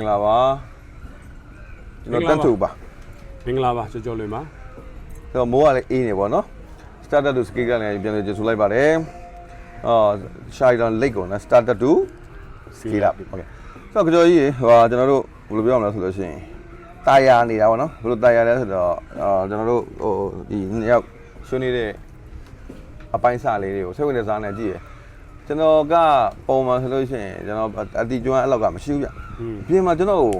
မင်္ဂလာပါကျွန်တော်တတ်သူပါမင်္ဂလာပါကြော်ကြော်လွင်ပါဆိုတော့မိုးကလည်းအေးနေပေါ့နော် starter to scale ကလည်းပြန်လည်ကျေဆူလိုက်ပါတယ်အော် shine lake ကိုနော် starter to scale up okay ဆိုတော့ကြော်ကြီးဟိုကျွန်တော်တို့ဘယ်လိုပြောရမလဲဆိုလို့ရှိရင်တာယာနေတာပေါ့နော်ဘယ်လိုတာယာလဲဆိုတော့အော်ကျွန်တော်တို့ဟိုဒီနှစ်ယောက်ရှင်းနေတဲ့အပိုင်းစာလေးတွေကိုစိတ်ဝင်စားနေကြည့်ရကျွန်တော်ကပုံမှန်ဆိုလို့ရှိရင်ကျွန်တော်အတီကျွမ်းအဲ့လောက်ကမရှိဘူးဗျ ပြင်မှာကျွန်တော်ကို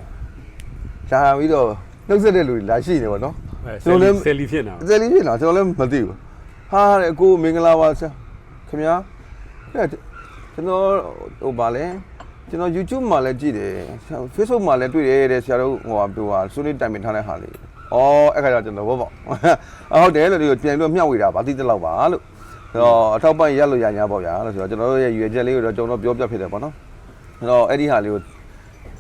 လာပြီးတော့နှုတ်ဆက်တဲ့လူတွေလာရှိနေပါတော့အဲကျွန်တော်လည်းဆယ်လီဖြစ်နေတာအစလေးဖြစ်လာကျွန်တော်လည်းမသိဘူးဟာတဲ့ကိုမင်္ဂလာပါဆရာခင်ဗျာအဲ့ကျွန်တော်ဟိုပါလဲကျွန်တော် YouTube မှာလည်းကြည့်တယ် Facebook မှာလည်းတွေ့တယ်တဲ့ဆရာတို့ဟိုဟာပြောဟာဆွေးနွေးတိုင်ပင်ထားတဲ့ဟာလေးအော်အဲ့ခါကျကျွန်တော်ဘောပေါ့ဟုတ်တယ်လို့ဒီကိုပြန်ပြီးတော့မျှဝေတာပါသိတဲ့လောက်ပါလို့ဆိုတော့အထောက်ပံ့ရက်လို့ရညာပေါ့ဗျာလို့ဆိုတော့ကျွန်တော်တို့ရဲ့ရွေချက်လေးကိုတော့ကျွန်တော်ပြောပြဖြစ်တယ်ပေါ့နော်ဆိုတော့အဲ့ဒီဟာလေးကို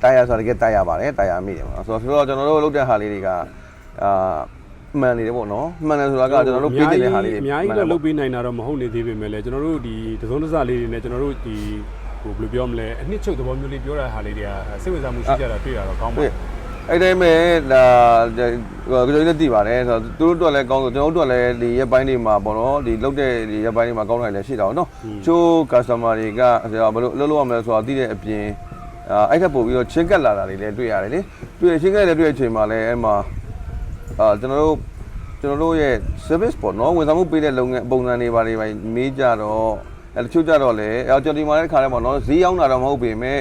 တိုက်ရဆိုတော့တကယ်တိုက်ရပါတယ်တိုက်ရမိတယ်ပေါ့နော်ဆိုတော့ဆိုတော့ကျွန်တော်တို့လုပ်တဲ့ဟာလေးတွေကအာမှန်နေတယ်ပေါ့နော်မှန်တယ်ဆိုတာကကျွန်တော်တို့ပေးနေတဲ့ဟာလေးတွေအများကြီးတော့မှန်တယ်လုပ်ပေးနိုင်တာတော့မဟုတ်နေသေးပေမဲ့လည်းကျွန်တော်တို့ဒီတစုံတစ်စလေးတွေနဲ့ကျွန်တော်တို့ဒီဟိုဘယ်လိုပြောမလဲအနှစ်ချုပ်သဘောမျိုးလေးပြောတဲ့ဟာလေးတွေကစိတ်ဝင်စားမှုရှိကြတာတွေ့ရတော့ကောင်းပါတွေ့အဲ့တိုင်းပဲဒါဟိုကျွန်တော်လည်းသိပါတယ်ဆိုတော့သူတို့အတွက်လည်းကောင်းဆိုကျွန်တော်တို့အတွက်လည်းဒီရက်ပိုင်းတွေမှာပေါ့နော်ဒီလုပ်တဲ့ဒီရက်ပိုင်းတွေမှာကောင်းတယ်လည်းရှိတာပေါ့နော်ချိုး customer တွေကဆရာဘယ်လိုလုပ်လို့ရမလဲဆိုတာသိတဲ့အပြင် အာအဲ့ထက်ပို့ပြီးတော့ချင်းကက်လာတာတွေလည်းတွေ့ရတယ်လေတွေ့ချင်းကက်လည်းတွေ့တဲ့အချိန်မှာလည်းအဲ့မှာအာကျွန်တော်တို့ကျွန်တော်တို့ရဲ့ service ပေါ့နော်ဝန်ဆောင်မှုပေးတဲ့လုပ်ငန်းပုံစံတွေပါတွေပါမေးကြတော့အဲတချို့ကြတော့လေအဲကျွန်တော်ဒီမှာလည်းခါတယ်ပေါ့နော်ဈေးရောက်တာတော့မဟုတ်ပေမဲ့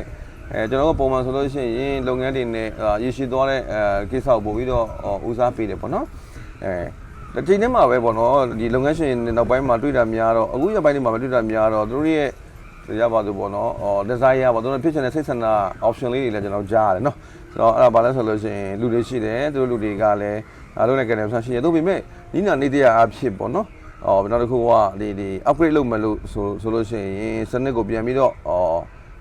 အဲကျွန်တော်တို့ပုံမှန်ဆိုလို့ရှိရင်လုပ်ငန်းတွေနဲ့ရရှိသွားတဲ့အဲကိစ္စကိုပို့ပြီးတော့ဦးစားပေးတယ်ပေါ့နော်အဲဒီနေ့မှာပဲပေါ့နော်ဒီလုပ်ငန်းရှင်တွေနောက်ပိုင်းမှာတွေ့တာများတော့အခုရက်ပိုင်းတွေမှာမတွေ့တာများတော့သူတို့ရဲ့ ရပါသူပေါ့နော်အော် desire ပေါ့သူတို့ဖြစ်ချင်တဲ့စိတ်ဆန္ဒ option လေးတွေလည်းကျွန်တော်ကြားရတယ်နော်ဆိုတော့အဲ့ဒါဘာလဲဆိုလို့ရှိရင်လူတွေရှိတယ်သူတို့လူတွေကလည်းအားလုံးနဲ့ကံတယ်ဆန်းရှိရတို့ပေမဲ့ဒီနာနေတရားအဖြစ်ပေါ့နော်အော်နောက်တစ်ခုကဒီဒီ upgrade လုပ်မယ်လို့ဆိုဆိုလို့ရှိရင်စနစ်ကိုပြန်ပြီးတော့အော်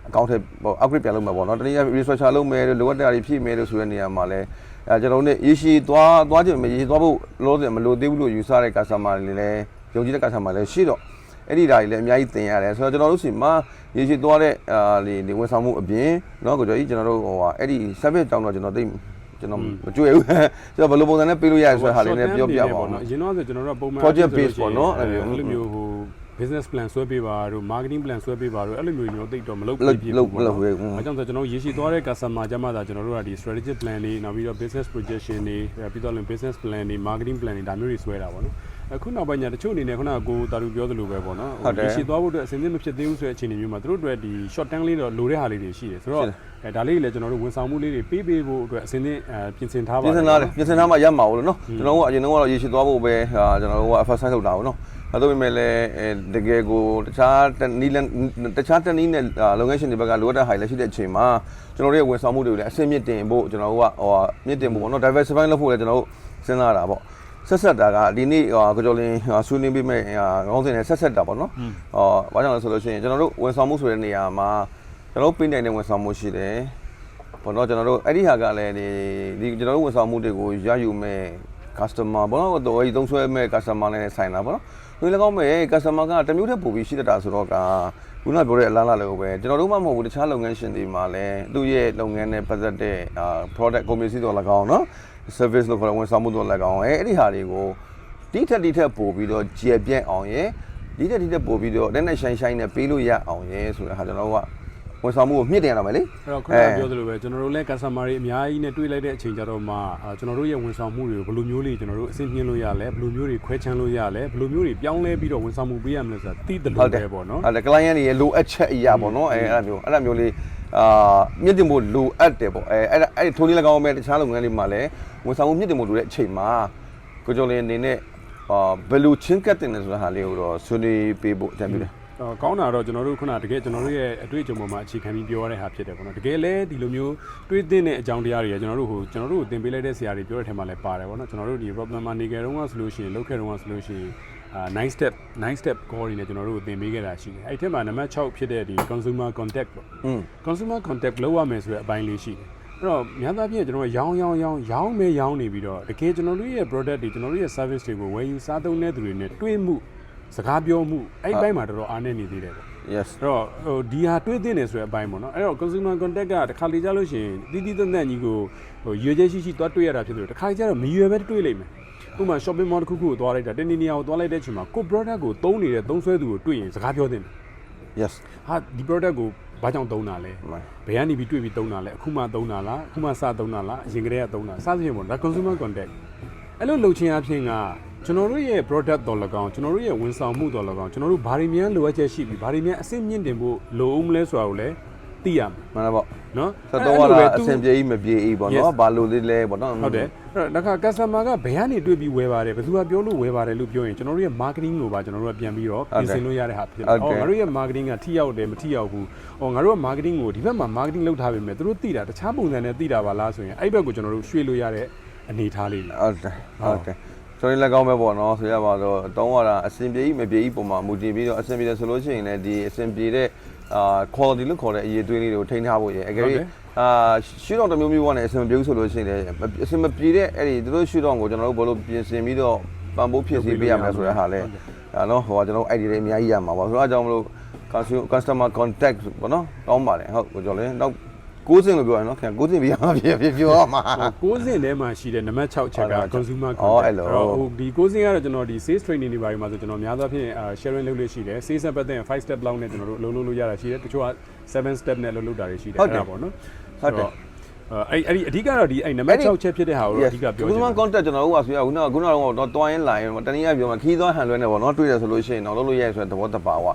အကောင့်ထဲပေါ့ upgrade ပြန်လုပ်မယ်ပေါ့နော်တနည်းအားဖြင့် researcher လုပ်မယ်လို့လိုအပ်တာတွေဖြည့်မယ်လို့ဆိုတဲ့နေရာမှာလဲအဲကျွန်တော်တို့ ne ရေရှည်သွားသွားခြင်းမရေရှည်သွားဖို့လောဆယ်မလိုသေးဘူးလို့ယူဆတဲ့ customer တွေလည်းယုံကြည်တဲ့ customer လည်းရှိတော့ အဲ့ဒီဓာတ်ကြီးလည်းအများကြီးသင်ရတယ်ဆိုတော့ကျွန်တော်တို့စီမှာရေရှည်သွားတဲ့အာဒီဒီဝန်ဆောင်မှုအပြင်เนาะကိုကျော်ကြီးကျွန်တော်တို့ဟိုဟာအဲ့ဒီ service တောင်းတော့ကျွန်တော်သိကျွန်တော်မကြွယ်ဘူးဆိုတော့ဘယ်လိုပုံစံနဲ့ပေးလို့ရလဲဆိုတဲ့ဟာလေးနဲ့ပြောပြပါအောင်နော် အရင်တော့ဆိုကျွန်တော်တို့ကပုံမှန် Project base ပေါ့နော်အဲ့ အဲ့ လို လိုမျိုးဟို business plan ဆွဲပေးပါတို့ marketing plan ဆွဲပေးပါတို့အဲ့လိုမျိုးမျိုးသိတော့မလုပ် လုပ် ဖြစ် လုပ်မလုပ်ဘူး အဲကြောင့်ဆိုကျွန်တော်ရေရှည်သွားတဲ့ customer ကြမှာဒါကျွန်တော်တို့ကဒီ strategic plan တွေနောက်ပြီးတော့ business projection တွေပြီးတော့လည်း business plan တွေ marketing plan တွေဒါမျိုးတွေဆွဲတာပေါ့နော် အခုနောက်ပိုင်းညတချို့အနေနဲ့ခုနကကိုတာလူပြောသလိုပဲပေါ့နော်ရေရှည်သွားဖို့အတွက်အစဉ်အသင့်မဖြစ်သေးဘူးဆိုတဲ့အခြေအနေမျိုးမှာသူတို့အတွက်ဒီ short term လေးတော့လိုတဲ့ဟာလေးတွေရှိတယ်ဆိုတော့အဲဒါလေးတွေလည်းကျွန်တော်တို့ဝန်ဆောင်မှုလေးတွေပေးပေးဖို့အတွက်အစဉ်အသင့်အဲပြင်ဆင်ထားပါပြင်ဆင်ထားတယ်ပြင်ဆင်ထားမှရမှာလို့နော်ကျွန်တော်ကအရင်တော့ရေရှည်သွားဖို့ပဲဟာကျွန်တော်တို့က first time လုပ်တာပေါ့နော်အဲ့ဒါပေမဲ့လည်းတကယ်ကိုတခြားနီးလန်တခြားတနည်းနဲ့လုပ်ငန်းရှင်တွေဘက်ကလိုအပ်တဲ့ဟာတွေလည်းရှိတဲ့အချိန်မှာကျွန်တော်တို့ရဲ့ဝန်ဆောင်မှုတွေကိုလည်းအဆင့်မြင့်တင်ဖို့ကျွန်တော်တို့ကဟိုမြင့်တင်ဖို့ပေါ့နော် diversify လုပ်ဖို့လည်းကျွန်တော်တို့စဉ်းစားတာပေါ့ ဆက်ဆက်တာကဒီနေ့ကကြော်လင်းဆွေးနွေးပေးမဲ့ခေါင်းစဉ်နဲ့ဆက်ဆက်တာပေါ့နော်။ဟောဘာကြောင့်လဲဆိုလို့ရှိရင်ကျွန်တော်တို့ဝန်ဆောင်မှုဆိုတဲ့နေရာမှာကျွန်တော်တို့ပြင်နိုင်တဲ့ဝန်ဆောင်မှုရှိတယ်။ပေါ့နော်ကျွန်တော်တို့အဲ့ဒီဟာကလည်းဒီဒီကျွန်တော်တို့ဝန်ဆောင်မှုတွေကိုရယူမဲ့ customer ပေါ့နော်တော့အဲဒီသုံးဆွဲမဲ့ customer နဲ့ဆိုင်တာပေါ့နော်။ဒီလည်းကောင်းမဲ့ customer ကတမျိုးတည်းပို့ပြီးရှိတတ်တာဆိုတော့ကခုနပြောတဲ့အလားအလာလည်းပဲကျွန်တော်တို့မှမဟုတ်ဘူးတခြားလုပ်ငန်းရှင်တွေမှာလည်းသူ့ရဲ့လုပ်ငန်းနဲ့ပတ်သက်တဲ့ product ကုန်ပစ္စည်းတော်၎င်းနော် service လို့ခေါ်တဲ့ဝန်ဆောင်မှုတော့၎င်းအဲအဲ့ဒီဟာတွေကိုဒီထက်ဒီထက်ပို့ပြီးတော့ကျေပြန့်အောင်ရယ်ဒီထက်ဒီထက်ပို့ပြီးတော့နဲ့နဲ့ရှိုင်းရှိုင်းနဲ့ပေးလို့ရအောင်ရယ်ဆိုတဲ့ဟာကျွန်တော်တို့က ဝန်ဆောင်မှုကိုမြင့်တင်ရတော့မယ်လေအဲ့တော့ခုနကပြောသလိုပဲကျွန်တော်တို့လည်း customer တွေအများကြီးနဲ့တွေ့လိုက်တဲ့အချိန်ကြတော့မှအာကျွန်တော်တို့ရဲ့ဝန်ဆောင်မှုတွေကိုဘယ်လိုမျိုးလေးကျွန်တော်တို့အဆင်ပြေလို့ရလဲဘယ်လိုမျိုးတွေခွဲချမ်းလို့ရလဲဘယ်လိုမျိုးတွေပြောင်းလဲပြီးတော့ဝန်ဆောင်မှုပေးရမလဲဆိုတာသိတယ်လို့ပဲပေါ့နော်အဲ့ဒါ client တွေရဲ့လိုအပ်ချက်အရာပေါ့နော်အဲအဲ့ဒါမျိုးအဲ့ဒါမျိုးလေးအာမြင့်တင်ဖို့လိုအပ်တယ်ပေါ့အဲအဲ့ဒါအဲ့ဒီထိုးလေး၎င်းမဲ့တခြားလုပ်ငန်းတွေမှာလည်းဝန်ဆောင်မှုမြင့်တင်ဖို့လိုတဲ့အချိန်မှာကိုကျော်လင်းအနေနဲ့အာဘယ်လိုချင်းကတ်တင်လဲဆိုတဲ့ဟာလေးကိုတော့ဆွေးနွေးပေးဖို့အကြံပြုတယ်အော် ကောင်းတာတော့ကျွန်တော်တို့ခုနတကယ်ကျွန်တော်တို့ရဲ့အတွေ့အကြုံပေါ်မှာအခြေခံပြီးပြောရတဲ့ဟာဖြစ်တယ်ပေါ့နော်တကယ်လဲဒီလိုမျိုးတွေးသင့်တဲ့အကြောင်းတရားတွေကကျွန်တော်တို့ဟိုကျွန်တော်တို့ကိုသင်ပေးလိုက်တဲ့ဆရာတွေပြောတဲ့ထဲမှာလည်းပါတယ်ပေါ့နော်ကျွန်တော်တို့ဒီ problem မှာနေကြတော့ကဆိုလို့ရှိရင်လောက်ခဲ့တော့ကဆိုလို့ရှိရင်အာ9 step 9 step core တွေနဲ့ကျွန်တော်တို့ကိုသင်ပေးခဲ့တာရှိတယ်အဲ့ဒီထဲမှာနံပါတ်6ဖြစ်တဲ့ဒီ consumer contact ပေါ့อืม consumer contact လုပ်ရမယ်ဆိုတဲ့အပိုင်းလေးရှိတယ်အဲ့တော့များသောအားဖြင့်ကျွန်တော်တို့ရောင်းရောင်းရောင်းရောင်းမဲရောင်းနေပြီးတော့တကယ်ကျွန်တော်တို့ရဲ့ product တွေကျွန်တော်တို့ရဲ့ service တွေကိုဝယ်ယူစားသုံးတဲ့သူတွေနဲ့တွေ့မှု စကားပြောမှုအဲ့ဒီဘက်မှာတော်တော်အားနည်းနေသေးတယ်ပေါ့ yes အဲ့တော့ဟိုဒီဟာတွေးသင့်တယ်ဆိုတဲ့အပိုင်းပေါ့နော်အဲ့တော့ consumer contact ကတစ်ခါလေကြာလို့ရှိရင်တီးတီးသက်သက်ကြီးကိုဟိုရွေချက်ရှိရှိသွားတွေးရတာဖြစ်လို့တစ်ခါလေကြာတော့မရွယ်ပဲတွေးလိုက်မယ်ဥပမာ shopping mall တစ်ခုခုကိုသွားလိုက်တာတနေ့နေရာကိုသွားလိုက်တဲ့အချိန်မှာကို product ကိုသုံးနေတဲ့သုံးဆွဲသူကိုတွေ့ရင်စကားပြောသင့်တယ် yes ဟာဒီ product ကိုဘာကြောင့်သုံးတာလဲမှန်ဘယ်ကနေပြီးတွေ့ပြီးသုံးတာလဲအခုမှသုံးတာလားအခုမှစသုံးတာလားအရင်ကတည်းကသုံးတာစသဖြင့်ပေါ့ဒါ consumer contact အဲ့လိုလုပ်ချင်းအဖြစ်က ကျွန်တော်တို့ရဲ့ product တော်၎င်းကျွန်တော်တို့ရဲ့ဝန်ဆောင်မှုတော်၎င်းကျွန်တော်တို့ဘာတွေများလိုအပ်ချက်ရှိပြီးဘာတွေများအဆင့်မြင့်တင်ဖို့လိုအောင်မလဲဆိုတာကိုလည်းသိရမယ်မှန်တယ်ပေါ့နော်ဆက်တော့အဲ့ကလိုပဲအသူဆင်ပြေကြီးမပြေကြီးပေါ့ Yes နော်ဘာလို့လေးလဲပေါ့နော်ဟုတ်တယ်အဲ့တော့ဒါက customer ကဘယ်ကနေတွေ့ပြီးဝယ်ပါတယ်ဘယ်သူကပြောလို့ဝယ်ပါတယ်လို့ပြောရင်ကျွန်တော်တို့ရဲ့ marketing ကိုပါကျွန်တော်တို့ကပြန်ပြီးတော့ပြင်ဆင်လို့ရတဲ့ဟာဖြစ်တယ်ဟုတ်။အော်တယ်ငါတို့ရဲ့ marketing ကထိရောက်တယ်မထိရောက်ဘူး။အော်ငါတို့က marketing ကိုဒီဘက်မှာ marketing လုပ်ထားပေမဲ့သူတို့သိတာတခြားပုံစံနဲ့သိတာပါလားဆိုရင်အဲ့ဘက်ကိုကျွန်တော်တို့ရွှေ့လို့ရတဲ့အနေအထားလေးတွေဟုတ်တယ်ဟုတ်တယ် ဆိုရင်လည်းကောင်းပဲပေါ့နော်ဆိုရပါတော့တောင်းရတာအဆင်ပြေကြီးမပြေကြီးပုံမှာမူတည်ပြီးတော့အဆင်ပြေတယ်ဆိုလို့ရှိရင်လည်းဒီအဆင်ပြေတဲ့အာ quality လို့ခေါ်တဲ့အရေးသွေးလေးတွေကိုထိန်းထားဖို့ရအကယ်ဟုတ်၍တယ်အာရှူတော့တစ်မျိုးမျိုးကနေအဆင်မပြေဘူးဆိုလို့ရှိရင်လည်းအဆင်မပြေတဲ့အဲ့ဒီသူတို့ရှူတော့ကိုကျွန်တော်တို့ဘယ်လိုပြင်ဆင်ပြီးတော့ပံ့ပိုးဖြစ်စီပေးရမလဲဆိုတဲ့ဟာလဲဒါနော်ဟိုကကျွန်တော် idea တွေအများကြီးရမှာပါဆိုတော့အကြောင်းမလို့ consumer customer contact ပေါ့နော်ကောင်းပါတယ်ဟုတ်ကိုကျော်လဲနောက် ကိုးစင်လို့ပြောရနော်ခင်ဗျာကိုးစင်ပြရမှာဖြစ်ဖြစ်ပြောရမှာဟို60ထဲမှာရှိတဲ့နံပါတ်6ချက်ကဟုတ်ကဲ့ consumer အော် contact အဲ့လိုတော့ဟိုဒီ60ကတော့ကျွန်တော်ဒီ sales training တွေပါဒီမှာဆိုကျွန်တော်များသောအားဖြင့်အာ sharing လုပ်လို့ရှိတယ် sales ပတ်သက်ရင်5 step လောက်နဲ့ကျွန်တော်တို့လုပ်လို့လို့ရတာရှိတယ်တချို့က7 step နဲ့လုပ်လို့တာတွေရှိတယ်ဟုတ်တယ်အဲ့ဒါပေါ့နော်ဟုတ်တယ်ဆိုတော့အဲ့အဲ့ဒီအဓိကတော့ဒီအဲ့နံပါတ်6ချက်ဖြစ်တဲ့ဟာကိုတော့အဓိကပြောချင် customer တယ် contact ကျွန်တော်တို့ကဆိုရခုနကခုနကတော့တွားရင်လာရင်တနည်းအားပြောမှာခီးသွားဟန်လွဲနေပေါ့နော်တွေ့တယ်ဆိုလို့ရှိရင်တော့လုပ်လို့ရဆိုတဲ့သဘောတပါကွာ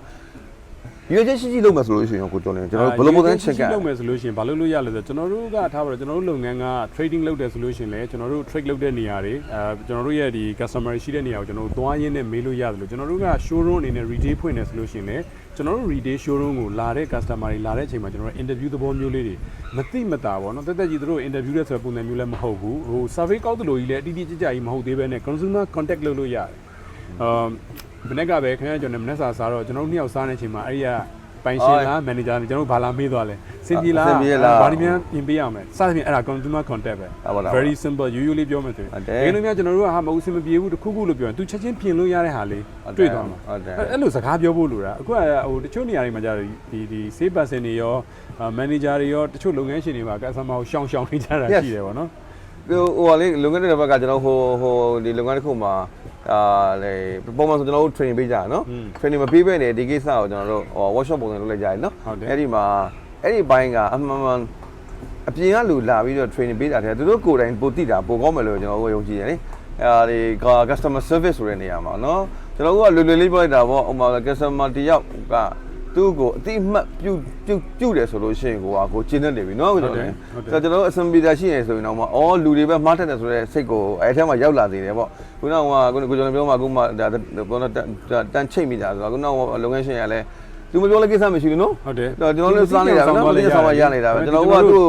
ရွေးချက်ရှိရှိလုပ်မယ်ဆိုလို့ရှိရင်ကိုကျော်နေကျွန်တော်တို့ဘယ်လိုပုံစံချက်ကလုပ်မယ်ဆိုလို့ရှိရင်ဘာလို့လို့ရလဲဆိုတော့ကျွန်တော်တို့ကထားပါတော့ကျွန်တော်တို့လုပ်ငန်းက trading လုပ်တယ်ဆိုလို့ရှိရင်လည်းကျွန်တော်တို့ trade လုပ်တဲ့နေရာတွေအဲကျွန်တော်တို့ရဲ့ဒီ customer ရှိတဲ့နေရာကိုကျွန်တော်တို့သွားရင်းနဲ့မေးလို့ရတယ်လို့ကျွန်တော်တို့က showroom အနေနဲ့ retail ဖွင့်နေဆိုလို့ရှိရင်လည်းကျွန်တော်တို့ retail showroom ကိုလာတဲ့ customer တွေလာတဲ့အချိန်မှာကျွန်တော်တို့ interview သဘောမျိုးလေးတွေမသိမတာပေါ့နော်တက်တက်ကြီးတို့ interview တဲ့ဆိုတဲ့ပုံစံမျိုးလည်းမဟုတ်ဘူးဟို survey ကောက်တယ်လို့ကြီးလည်းအတိအကျကျကြီးမဟုတ်သေးဘဲနဲ့ consumer contact လုပ်လို့ရတယ်အမ် မနေ့ကပဲခင်ဗျားကျွန်တော်မနေ့စာစားတော့ကျွန်တော်တို့နှစ်ယောက်စားနေတဲ့အချိန်မှာအဲ့ဒီကပိုင်ရှင်လား manager နဲ့ကျွန်တော်တို့ဘာလာမေးသွားလဲစင်ပြေလားစင်ပြေလားဘာဒီများပြင်ပေးရအောင်လဲစသဖြင့်အဲ့ဒါ consumer contact ပဲဟုတ်ပါလား very simple ရိုးရိုးလေးပြောမယ်ဆိုရင်ဟုတ်တယ်ဒီလိုများကျွန်တော်တို့ကဟာမဟုတ်စင်မပြေဘူးတစ်ခုခုလို့ပြောရင်သူချက်ချင်းပြင်လို့ရတဲ့ဟာလေးဟုတ်တယ်တွေ့သွားမှာဟုတ်တယ်အဲ့အဲ့လိုစကားပြောဖို့လိုတာအခုကဟိုတချို့နေရာတွေမှာကြာဒီဒီ sales person တွေရောအာ manager တွေရောတချို့လုပ်ငန်းရှင်တွေမှာ customer ကိုရှောင်ရှောင်နေကြတာ Yes ရှိတယ်ဗောနော်ဟိုဟိုဟာလေးလုပ်ငန်းတဲ့ဘက်ကကျွန်တော်ဟိုဟိုဒီလုပ်ငန်းတစ်ခုမှာ အာလေပုံမှန်ဆိုကျွန်တော်တို့ training ပေးကြတာနော် training မပေးဘဲနဲ့ဒီကိစ္စကိုကျွန်တော်တို့ဟို workshop ပုံစံလုပ်လိုက်ကြတယ်နော်ဟုတ်တယ်အဲ့ဒီမှာအဲ့ဒီဘိုင်းကအမှန်မှန်အပြင်ကလူလာပြီးတော့ training ပေးတာတဲ့သူတို့ကိုယ်တိုင်ပိုသိတာပိုကောင်းမယ်လို့ကျွန်တော်တို့ယုံကြည်တယ်လေအဲဒီ customer service ဆိုတဲ့နေရာမှာနော်ကျွန်တော်တို့ကလွယ်လွယ်လေးပြောလိုက်တာပေါ့ဥပမာ customer တယောက်က သူ့ကိုအတိအမှတ်ပြုပြုပြုတယ်ဆိုလို့ရှိရင်ကိုကကိုကျင်းနေပြီနော်ကျွန်တော်လည်းဆိုတော့ကျွန်တော်တို့အစံပီတာရှိနေဆိုရင်တော့မအော်လူတွေပဲမှားတတ်တယ်ဆိုတဲ့စိတ်ကိုအဲ့ထဲမှာရောက်လာသေးတယ်ပေါ့ခုနကကိုကိုကျွန်တော်ပြောမှာအခုမှဒါဘောနတန်ချိတ်မိတာဆိုတော့ခုနကလုပ်ငန်းရှင်ကလည်းသူမပြောလည်းကိစ္စမရှိဘူးနော်ဟုတ်တယ်တော့ကျွန်တော်လည်းစားနေတာပဲနော်ဒီဆောင်မရနေတာပဲကျွန်တော်ကသူ့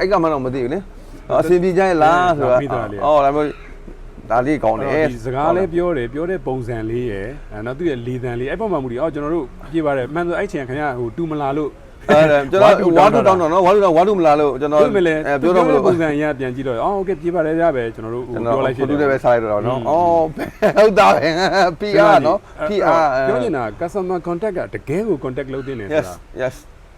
အဲ့ကမှတော့မသိဘူးလေအဆင်ပြေကြရဲ့လားဆိုတော့အော်ဒါမျိုး ဒါလေးကောင်းတယ် ဒီစကားလေးပြောတယ်ပြောတဲ့ပုံစံလေးရယ်အဲနောက်သူ့ရဲ့လေသံလေးအဲ့ပုံမှန်မူဒီအော်ကျွန်တော်တို့ပြေးပါတယ်မှန်ဆိုအဲ့ချိန်ခင်ဗျာဟိုတူမလာလို့ အဲ့ဒါကျွန်တော်ဝါတူတောင်းတော့နော်ဝါတူတောင်းဝါတူမလာလို့ကျွန်တော် ပြောမလဲ အဲပြောတော့မလို့ ပုံစံအရပြန်ကြည့်တော့အော်โอเคပြေးပါတယ်ရပဲကျွန်တော်တို့ဟို ကျွန်တော် ပြောလိုက်ဖြစ် ဖိုတူလည်းပဲစားလိုက်တော့နော်အော်ဟုတ်တာပဲ PR နော် PR ပြောနေတာ customer contact ကတကယ်ကို contact လုပ်တင်တယ်ဆို yes တာ yes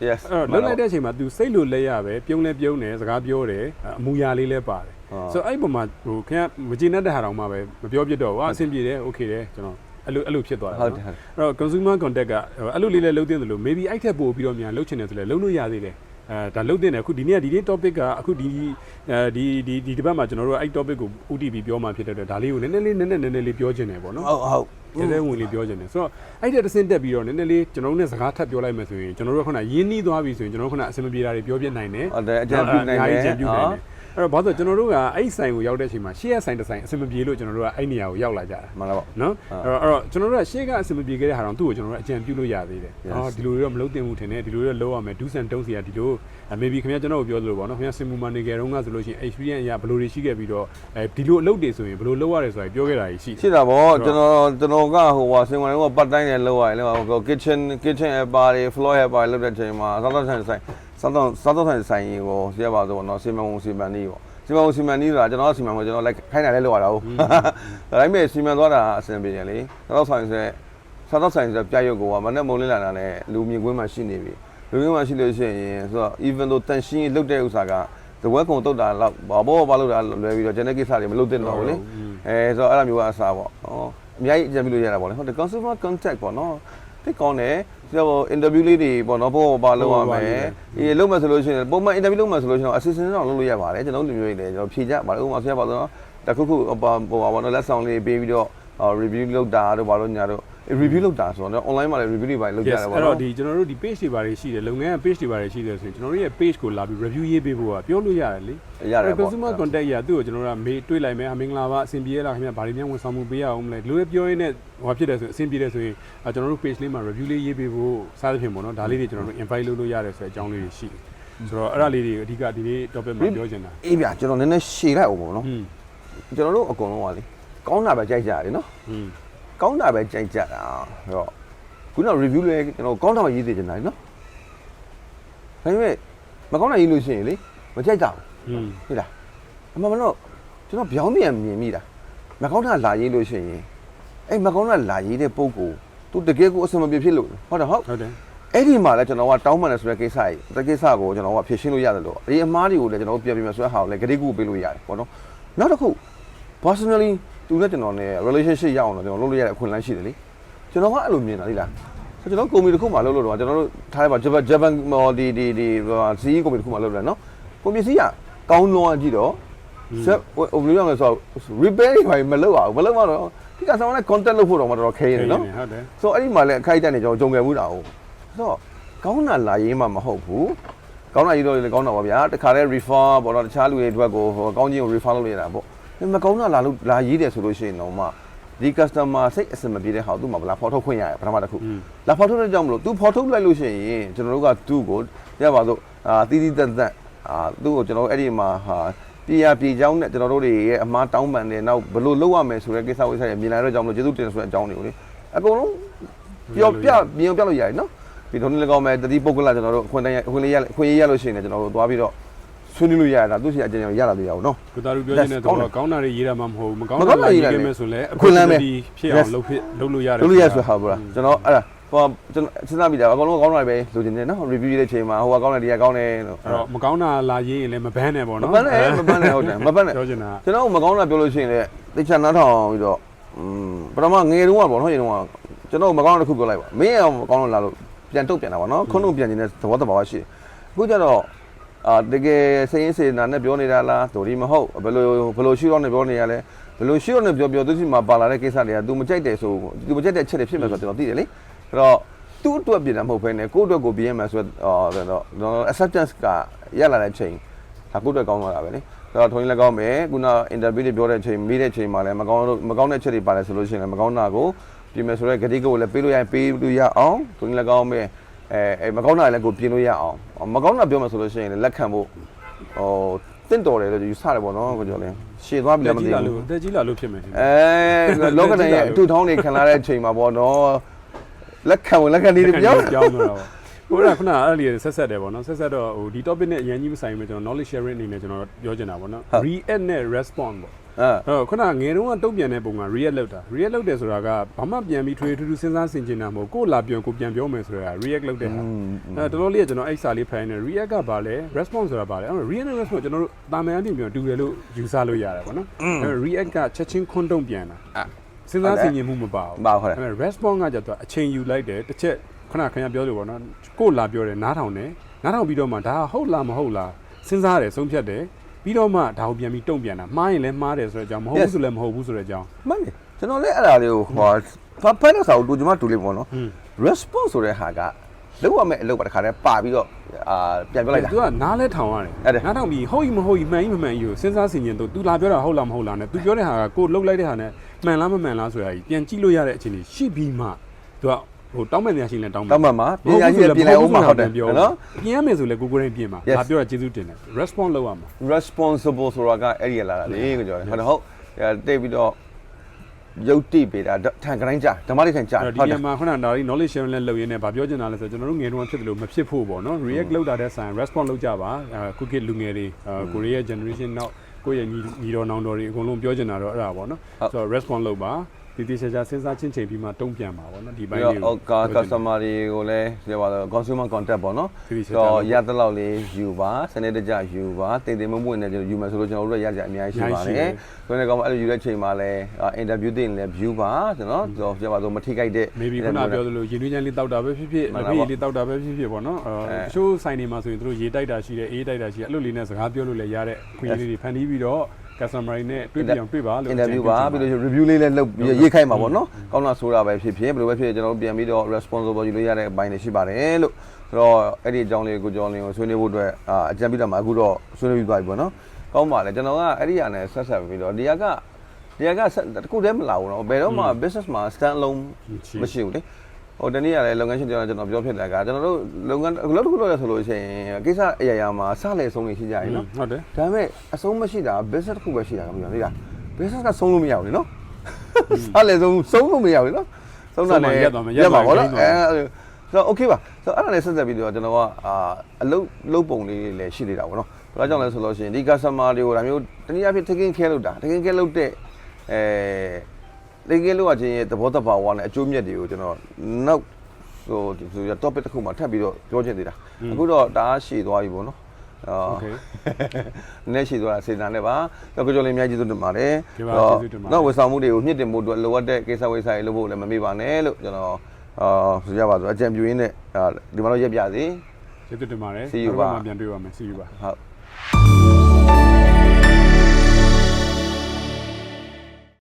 yes အဲ့တော့လုံးလိုက်တဲ့အချိန်မှာ तू စိတ်လိုလဲရပဲပြုံးလဲပြုံးတယ်စကားပြောတယ်အမူအရာလေးလဲပါတယ် ဟုတ် ဆိုတော့အဲ့ပုံမှာဟိုခင်ဗျမကျေနပ်တဲ့ဟာတောင်မှပဲမပြောပြတော့ဘူးအဆင်ပြေတယ် okay တယ်ကျွန်တော်အဲ့လိုအဲ့လိုဖြစ်သွားတာဟုတ်နော်တယ်အဲ့တော့ consumer contact ကအဲ့လိုလေးလဲလုံးတင်တယ်လို့ maybe အဲ့ထက်ပိုပြီးတော့များလုံးချင်တယ်ဆိုလဲလုံးလို့ရသေးတယ်အဲဒါလုံးတင်တယ်အခုဒီနေ့ကဒီနေ့ topic ကအခုဒီအဲဒီဒီဒီဒီဘက်မှာကျွန်တော်တို့အဲ့ topic ကို UTP ပြောမှဖြစ်တဲ့အတွက်ဒါလေးကိုနည်းနည်းလေးနည်းနည်းနည်းနည်းလေးပြောချင်တယ်ပေါ့နော်ဟုတ်ဟုတ်ရဲရဲဝင်လေးပြောချင်တယ်ဆိုတော့အဲ့တဲ့တစ်ဆင့်တက်ပြီးတော့နည်းနည်းလေးကျွန်တော်တို့နဲ့စကားထပ်ပြောလိုက်မယ်ဆိုရင်ကျွန်တော်တို့ကခုနရင်းနှီးသွားပြီဆိုရင်ကျွန်တော်တို့ခုနအဆင်မပြေတာတွေပြောပြနိုင်တယ်ဟုတ်တယ်အကြံပြုနိုင်တယ်အများကြီးအကြံပြုနိုင်တယ်ဟုတ် အဲ့တော့ဘာလို့လဲကျွန်တော်တို့ကအဲ့ဆိုင်ကိုရောက်တဲ့အချိန်မှာရှေ့ရဆိုင်တစ်ဆိုင်အဆင်မပြေလို့ကျွန်တော်တို့ကအဲ့နေရာကိုရောက်လာကြတာမှန်လားပေါ့နော်အဲ့တော့အဲ့တော့ကျွန်တော်တို့ကရှေ့ကအဆင်မပြေခဲ့တဲ့ဟာတော့သူ့ကိုကျွန်တော်တို့အကြံပြုလို့ရသေးတယ် Yes. အော်ဒီလိုတွေတော့မလုပ်သင့်ဘူးထင်တယ်ဒီလိုတွေတော့လုပ်ရမယ်ဒူးဆန်တုံးစီကဒီလိုအဲ maybe ခင်ဗျားကျွန်တော်ကိုပြောသလိုပေါ့နော်ခင်ဗျားစင်မူမာနေကြတော့ကဆိုလို့ရှိရင် experience အရဘယ်လိုတွေရှိခဲ့ပြီးတော့အဲဒီလိုအလုပ်တွေဆိုရင်ဘယ်လိုလုပ်ရတယ်ဆိုတာပြောခဲ့တာကြီးရှိရှိတာဗောကျွန်တော်ကျွန်တော်ကဟိုဟာစင်ဝင်ကပတ်တိုင်းနဲ့လောက်ရတယ်လေဟို kitchen kitchen အပါတွေ floor အပါတွေလောက်တဲ့ချိန်မှာစားတော့ဆိုင်ဆိုင် စားတော့စားတော့ဆိုင်ဆိုင်ကိုဆရာပါဆိုတော့စီမံဝင်စီမံနေပေါ့စီမံဝင်စီမံနေဆိုတာကျွန်တော်စီမံဝင်ကျွန်တော်လိုက်ခိုင်းတာလဲလောက်ရတာဟုတ်ဒါပေမဲ့စီမံသွားတာအဆင်ပြေတယ်လေစားတော့ဆိုင်ဆိုစစားတော့ဆိုင်ဆိုပြရုပ်ကောမနဲ့မုံလင်းလာတာနဲ့လူမြင်ကွင်းမှာရှိနေပြီလူမြင်ကွင်းမှာရှိလို့ရှိရင်ဆိုတော့ even though တန်ရှင်းလုတ်တဲ့ဥစ္စာကသဝဲကုံတုတ်တာတော့ဘာဘောဘာလို့တာလွယ်ပြီးတော့ genetic ကိစ္စတွေမလုပ်သင့်တော့ဘူးလေအဲဆိုတော့အဲ့လိုမျိုးကအစားပေါ့ဟောအများကြီးအကြံပြုလို့ရတာပေါ့လေဟုတ်တယ် consumer contact ပေါ့နော် တိတ်ကောင်းတယ်ဒီတော့ interview လေးတွေပေါ့နော်ဘောဘာလုပ်ရမယ်အေးလုပ်မယ်ဆိုလို့ရှိရင်ပုံမှန် interview လုပ်မယ်ဆိုလို့ရှိရင် assistant တော့လုပ်လို့ရပါတယ်ကျွန်တော်လူမျိုးတွေလည်းကျွန်တော်ဖြေကြပါလို့ဥပမာဆရာပါတော့တခုခုဟိုပါဟိုပါဘောနော်လက်ဆောင်လေးပေးပြီးတော့ review လုပ်တာတို့ဘာလို့ညာတို့ review လုပ်တာဆိုတော့ online မှာလည်း review တွေပါလုပ်ကြတယ်ပေါ့နော်အဲ့တော့ဒီကျွန်တော်တို့ဒီ page တွေပါတယ်ရှိတယ်လုပ်ငန်းက page တွေပါတယ်ရှိတယ်ဆိုရင်ကျွန်တော်တို့ရဲ့ page ကိုလာပြီး review ရေးပေးဖို့ကပြောလို့ရတယ်လေရတယ်ပေါ့ consumer contact ရသူ့ကိုကျွန်တော်တို့ကမေးတွေးလိုက်မယ်အမင်္ဂလာပါအဆင်ပြေရလားခင်ဗျာဘာတွေများဝန်ဆောင်မှုပေးရအောင်မလဲလူတွေပြောရင်းနဲ့ဟိုဖြစ်တယ်ဆိုရင်အဆင်ပြေတယ်ဆိုရင်ကျွန်တော်တို့ page လေးမှာ review လေးရေးပေးဖို့စသဖြင့်ပေါ့နော်ဒါလေးတွေကျွန်တော်တို့ invite လုပ်လို့ရတယ်ဆိုတဲ့အကြောင်းလေးတွေရှိတယ်ဆိုတော့အဲ့ဒါလေးတွေအဓိကဒီနေ့ topic မှာပြောချင်တာအေးဗျာကျွန်တော်နည်းနည်းရှည်လိုက်အောင်ပေါ့နော်ကျွန်တော်တို့အကုန်လုံးကလေကောင်းတာပဲကြိုက်ကြရတယ်နော် ကောင်းတာပဲကြိုက်ကြတာဆိုတော့ခုန review လဲကျွန်တော်ကောင်းတာပဲရေးသေးချင်တာလေနော်ဒါပေမဲ့မကောင်းတာရေးလို့ရှိရင်လေမကြိုက်တာဘူးอืมဟုတ်လားအမှန်မလို့ကျွန်တော်ပြောင်းပြန်မြင်မိတာမကောင်းတာလာရေးလို့ရှိရင်အဲ့မကောင်းတာလာရေးတဲ့ပုံကိုသူတကယ်ကိုအဆင်မပြေဖြစ်လို့ဟုတ်တယ်ဟုတ်ဟုတ်တယ်အဲ့ဒီမှာလည်းကျွန်တော်ကတောင်းပန်တယ်ဆိုတဲ့ကိစ္စကြီးတကိစ္စကိုကျွန်တော်ကဖြေရှင်းလို့ရတယ်လို့ဒီအမားတွေကိုလည်းကျွန်တော်ပြန်ပြီးမှဆွဲဟာကိုလည်းဂတိကူပေးလို့ရတယ်ပေါ့နော်နောက်တစ်ခု personally သူနဲ့ကျွန်တော်နဲ့ relationship ရအောင်တော့ကျွန်တော်လုပ်လို့ရတဲ့အခွင့်အလမ်းရှိတယ်လေကျွန်တော်ကအဲ့လိုမြင်တာလေလားဆိုကျွန်တော်ကုမ္ပဏီတစ်ခုမှလုပ်လို့တော့ကျွန်တော်တို့ထားရပါဂျပန်ဂျပန်ဒီဒီဒီစီးကုမ္ပဏီတစ်ခုမှလုပ်တယ်နော်ကုမ္ပဏီစီးကကောင်းလွန်ကြည့်တော့ဆက်ဟိုဘယ်လိုရမလဲဆိုတော့ repair တွေဘာမလုပ်အောင်မလုပ်တော့ဒီကစားမနဲ့ contact လုပ်ဖို့တော့မတော်တော်ခဲနေနော်ဟုတ်တယ်ဆိုတော့အဲ့ဒီမှာလည်းအခိုက်အတန့်နေကျွန်တော်ကြုံခဲ့မှုတာဟုတ်ဆိုတော့ကောင်းတာလာရေးမှမဟုတ်ဘူးကောင်းတာရေးတော့လည်းကောင်းတာပါဗျာတခါတည်း refer ပေါ့နော်တခြားလူတွေအတွက်ကိုဟိုကောင်းချင်းကို refer လုပ်လို့ရတာပေါ့ဒါပေ မဲ့မကောင်းတာလာလို့လာရေးတယ်ဆိုလို့ရှိရင်တော့မှဒီ customer စိတ်အဆင်မပြေတဲ့ဟာကိုသူ့မှာဗလာဖော်ထုတ်ခွင့်ရတယ်ပထမတစ်ခုလာဖော်ထုတ်တဲ့ကြောင့်မလို့ तू ဖော်ထုတ်လိုက်လို့ရှိရင်ကျွန်တော်တို့ကသူ့ကိုရပါစို့အာတီးတီးတက်တက်အာသူ့ကိုကျွန်တော်တို့အဲ့ဒီမှာဟာပြေရပြေချောင်းနဲ့ကျွန်တော်တို့တွေရဲ့အမားတောင်းပန်တယ်နောက်ဘယ်လိုလုပ်ရမယ်ဆိုတဲ့ကိစ္စဝိဆိုင်ရမြင်လာတဲ့ကြောင့်မလို့ကျေးဇူးတင်ဆိုတဲ့အကြောင်းတွေကိုလေအကုန်လုံးပြောပြမြင်ပြလို့ရတယ်နော်ပြီးတော့လည်းကောင်းမယ်တတိပုဂ္ဂလကျွန်တော်တို့အခွင့်အရေးအခွင့်အရေးရအခွင့်အရေးရလို့ရှိရင်လည်းကျွန်တော်တို့သွားပြီးတော့ ဆွေးနွေးလို့ရတာသူစီအကြံဉာဏ်ရလာလို့ရအောင်နော်ကိုသားတို့ပြောချင်တဲ့တော့ကောင်းတာတွေရေးတာမှမဟုတ်ဘူးမကောင်းမကောတာင်းတာတွေရေးရေးတာခဲ့လေမယ်ဆိုလည်းအခွင့်အလမ်းပဲဖြစ်အောင်လုပ်ဖြစ်လုပ်လို့ရတယ်လုပ်လို့ရဆိုဟာဗလားကျွန်တော်အဲ့ဒါဟိုကျွန်တော်စဉ်းစားမိတာအကုန်လုံးကောင်းတာပဲလိုချင်တယ်နော် review ရေးတဲ့ချိန်မှာဟိုကကောင်းတယ်ဒီကကောင်းတယ်လို့အဲ့တော့မကောင်းတာလာရေးရင်လည်းမဘန်းနဲ့ပေါ့မနော်ပန်းနဲ့မပန်းနဲ့ဟုတ်တယ်မပန်းနဲ့ပြောချင်တာကျွန်တော်မကောင်းတာပြောလို့ရှိရင်လည်းသိချာနားထောင်ပြီးတော့อืมပထမငယ်တုန်းကပေါ့နော်ရေတုန်းကကျွန်တော်မကောင်းတဲ့တစ်ခုပြောလိုက်ပါမင်းရောမကောင်းလို့လာလို့ပြန်တုတ်ပြန်တာပေါ့နော်ခုနကပြန်နေတဲ့သဘောတဘာဝရှိတယ်အခုကျတော့ အာတကယ်စိတ်ရင်းစေနာနဲ့ပြောနေတာလားဒိုဒီမဟုတ်ဘယ်လိုဘယ်လိုရှိတော့နေပြောနေရလဲဘယ်လိုရှိတော့နေပြောပြောသူစီမှာပါလာတဲ့ကိစ္စတွေက तू မကြိုက်တယ်ဆို तू မကြိုက်တဲ့အချက်တွေဖြစ်မယ်ဆိုတော့ကျွန်တော်သိတယ်လေအဲ့တော့သူ့အတွက်ပြင်တာမဟုတ်ဘဲနဲ့ကိုယ့်အတွက်ကိုပြင်ရမယ်ဆိုတော့တော့ acceptance ကရလာတဲ့အချိန်ဒါကိုယ့်အတွက်ကောင်းသွားတာပဲလေအဲ့တော့ထုံးရင်လည်းကောင်းမယ်ခုန interview တွေပြောတဲ့အချိန်မိတဲ့အချိန်မှာလည်းမကောင်းတော့မကောင်းတဲ့ချက်တွေပါတယ်ဆိုလို့ရှိရင်လည်းမကောင်းတာကိုပြင်မယ်ဆိုတော့ဂတိကိုလည်းပေးလို့ရရင်ပေးလို့ရအောင်ထုံးရင်လည်းကောင်းမယ် အဲအဲမကောင်းတာလည်းကိုပြင်လို့ရအောင်မကောင်းတာပြောမှဆိုလို့ရှိရင်လည်းလက်ခံဖို့ဟိုတင့်တော်တယ်လို့ယူဆတယ်ပေါ့နော်ကိုကျော်လင်းရှည်သွားပြီတက်လည်းမကြီးသိလာဘူးလို့တက်ကြီးလာလို့ဖြစ်မယ်အဲလောကဒန်ရဲ့အတူထောင်းနေခံလာတဲ့အချိန်မှာပေါ့နော်လက်ခံဝင်လက်ခံနေတယ်ပြောကြောင်းတော့ပါဟိုကခုနအဲ့ဒီဆက်ဆက်တယ်ပေါ့နော်ဆက်ဆက်တော့ဟိုဒီ topic နဲ့အရင်ကြီးမဆိုင်ဘူးကျွန်တော် knowledge sharing အနေနဲ့ကျွန်တော်ပြောချင်တာပေါ့နော် react နဲ့ response ပေါ့ အဲအဲ့တော့ခုနငယ်တုန်းကတုံ့ပြန်တဲ့ပုံက react လုပ်တာ react လုပ်တယ်ဆိုတာကဘာမှပြန်ပြီးထွေထူးထူးစဉ်းစားဆင်ခြင်တာမဟုတ်ကိုယ်လာပြန်ကိုပြန်ပြောမယ်ဆိုတာ react လုပ်တဲ့ဟာအဲတော်တော်လေးကကျွန်တော်အဲ့စာလေးဖိုင်နေ react ကဘာလဲ response ဆိုတာဘာလဲအဲ့တော့ react နဲ့ response ကျွန်တော်တို့တာမန်အပြင်ပြောတူတယ်လို့ယူဆလို့ရတယ်ပေါ့နော်အဲ့တော့ react ကချက်ချင်းခွန်းတုံ့ပြန်တာအာစဉ်းစားဆင်ခြင်မှုမပါဘူးပါဟုတ်တယ်အဲ့ဒါ response ကကြတော့အချိန်ယူလိုက်တယ်တစ်ချက်ခဏခင်ဗျာပြောလို့ပေါ့နော်ကိုယ်လာပြောတယ်နားထောင်တယ်နားထောင်ပြီးတော့မှဒါဟုတ်လားမဟုတ်လားစဉ်းစားတယ်ဆုံးဖြတ်တယ် ပြီးတော့မှဒါကိုပြန်ပြီးတုံ့ပြန်တာမှားရင်လည်းမှားတယ်ဆိုတဲ့အကြောင်းမဟုတ်ဘူးဆိုလည်းမဟုတ်ဘူးဆိုတဲ့အကြောင်း မှန်တယ်ကျွန်တော်လည်းအဲ့ဒါလေးကိုဟောဖဖိုင်တော့စာကိုတူကျွန်မတူလေးပေါ့နော် ဟွန်း response ဆိုတဲ့ဟာကလောက်ရမယ့်အလုပ်ပါတစ်ခါတည်းပါပြီးတော့အာပြန်ပြောလိုက်တာ သူကနားလဲထောင်ရတယ် အဲ့ဒါ နားထောင်ပြီးဟုတ်ကြီးမဟုတ်ကြီးမှန်ကြီးမမှန်ကြီးကိုစဉ်းစားဆင်ခြင်တော့ तू လာပြောတာဟုတ်လားမဟုတ်လားနဲ့ तू ပြောတဲ့ဟာကကိုလှုပ်လိုက်တဲ့ဟာနဲ့မှန်လားမမှန်လားဆိုတာကြီးပြန်ကြည့်လို့ရတဲ့အခြေအနေရှိပြီးမှ तू က ဟိုတောင်းမဲ့နေရရှိရင်လည်းတောင်းတောင်းပန်မှာပြင်ရကြီးပြင်လိုက်အောင်မှာဟုတ်တယ်နော်ပြင်ရမယ်ဆိုလည်းကိုကိုယ်တိုင်ပြင်ပါ Yes ဒါပြောတာကျေးဇူးတင်တယ် response လုပ်ရမှာ responsible ဆိုတာကအဲ့ဒီလာတာလေကိုကျော်တယ်ဟုတ်တယ်ဟုတ်တိတ်ပြီးတော့ရုပ်တိပေးတာထန်ကတိုင်းကြာဓမ္မလေးထန်ကြာအဲ့တော့ဒီနေရာမှာခုနကဒါလေး knowledge sharing လည်းလုပ်ရင်းနဲ့ဗာပြောချင်တာလဲဆိုတော့ကျွန်တော်တို့ငယ်တုန်းကဖြစ်တယ်လို့မဖြစ်ဖို့ပေါ့နော် react လုပ်တာတဲ့ဆိုင် response လုပ်ကြပါအခုခေတ်လူငယ်တွေကိုရီးယား generation နောက်ကိုယ့်ရဲ့ညီညီတော်နောင်တော်တွေအကုန်လုံးပြောချင်တာတော့အဲ့ဒါပေါ့နော်ဆိုတော့ response လုပ်ပါ ဒီတိကျကျစဉ်းစားချင်းချိန်ပြီးမှတုံ့ပြန်ပါဗောနော်ဒီဘိုပြီးင်းတော့လေးအော်ကာ customer တွေကိုလည်းပြောပါတော့ consumer contact ပေါ့နော်ခရီးဆက်တော့ကြရတဲ့လောက်လေးယူပါစနေတကျယူပါတင်တင်မမွင့်နဲ့ကျွန်တော်ယူမယ်ဆိုလို့ကျွန်တော်တို့လည်းရကြအများကြီးရှိပါတယ်ဆိုတော့ကောင်အဲ့လိုယူတဲ့ချိန်မှာလည်း interview တင်လည်း view ပါကျွန်တော်တော့ပြောပါတော့မထိခိုက်တဲ့ maybe ခုနပြောသလိုရေနွေးချမ်းလေးတောက်တာပဲဖြစ်ဖြစ်မှမန်ပါဖြစ်ပေါ့လေးတောက်တာပဲဖြစ်ဖြစ်ပေါ့နော်အဲတချို့ဆိုင်တွေမှာဆိုရင်တို့ရေတိုက်တာရှိတယ်အေးတိုက်တာရှိတယ်အဲ့လိုလေးနဲ့စကားပြောလို့လည်းရတဲ့ခွင့်လေးတွေဖန်တီးပြီးတော့ customer တွေနဲ့တွေ့ပြအောင်တွေ့ပါလို့ interview ပါပြီးလို့ review လေးလည်းလုပ်ပြီးရေးခိုင်းပါပေါ့နော်ကောင်းတာဆိုတာပဲဖြစ်ဖြစ်ဘယ်လိုပဲဖြစ်ဖြစ်ကျွန်တော်တို့ပြန်ပြီးတော့ responsible ယူလို့ရတဲ့အပိုင်းတွေရှိပါတယ်လို့ဆိုတော့အဲ့ဒီအကြောင်းလေးကိုကျော်လင်းကိုဆွေးနွေးဖို့အတွက်အာအကြံပြုတာမှာအခုတော့ဆွေးနွေးပြီးသွားပြီပေါ့နော်ကောင်းပါလေကျွန်တော်ကအဲ့ဒီအရာနဲ့ဆက်ဆက်ပြီးတော့ဒီကကဒီကကတခုတည်းမလာဘူးနော်ဘယ်တော့မှ business မှာ stand alone မရှိဘူးလေ ဟိုတနေ့ကလည်းလုပ်ငန်းရှင်ကျွန်တော်ကျွန်တော်ပြောဖြစ်တယ်ကကျွန်တော်တို့လုပ်ငန်းအလုပ်တစ်ခုလုပ်ရဆိုလို့ရှိရင်ကိစ္စအရာရာမှာစလေဆုံးနေရှိကြရင်နော်ဟုတ်တယ်ဒါပေမဲ့အဆုံးမရှိတာ business တစ်ခုပဲရှိတာကပြောနေတာ business ကဆုံးလို့မရဘူးလေနော်စလေဆုံးဆုံးလို့မရဘူးလေနော်ဆုံးတာလည်းရက်ပါဘောနော်အဲဆိုတော့ okay ပါဆိုတော့အဲ့ဒါလည်းဆက်ဆက်ပြီးတော့ကျွန်တော်ကအာအလုပ်လုပ်ပုံလေးတွေလည်းရှိနေတာပေါ့နော်ဒါကြောင့်လဲဆိုလို့ရှိရင်ဒီ customer တွေကိုဒါမျိုးတနည်းအားဖြင့် taking care လုပ်တာ taking care လုပ်တဲ့အဲ taking care လုပ်ရခြင်းရဲ့သဘောတဘာဝနဲ့အကျိုးမြတ်တွေကိုကျွန်တော်နောက်ဟိုဒီဆိုရ topic တစ်ခုမှထပ်ပြီးတော့ပြောချင်သေးတာအခုတော့ဒါရှည်သွားပြီပေါ့နော်အော် Okay နည်းရှိသွားတာစေတနာနဲ့ပါတော့ကြော်လေးအများကြီးကျေးဇူးတင်ပါတယ်ကျေးဇူးပါကျေးဇူးတင်ပါတယ်တော့ဝယ်ဆောင်မှုတွေကိုမြင့်တင်ဖို့အတွက်လိုအပ်တဲ့ကိစ္စဝိဆိုင်လုပ်ဖို့လည်းမမေ့ပါနဲ့လို့ကျွန်တော်အာဆိုကြပါစို့အကြံပြုရင်းနဲ့အာဒီမှာတော့ရက်ပြစေကျေးဇူးတင်ပါတယ် See you နောက်ပါတစ်ခါမှပြန်တွေ့ပါမယ် see you ပါဟုတ်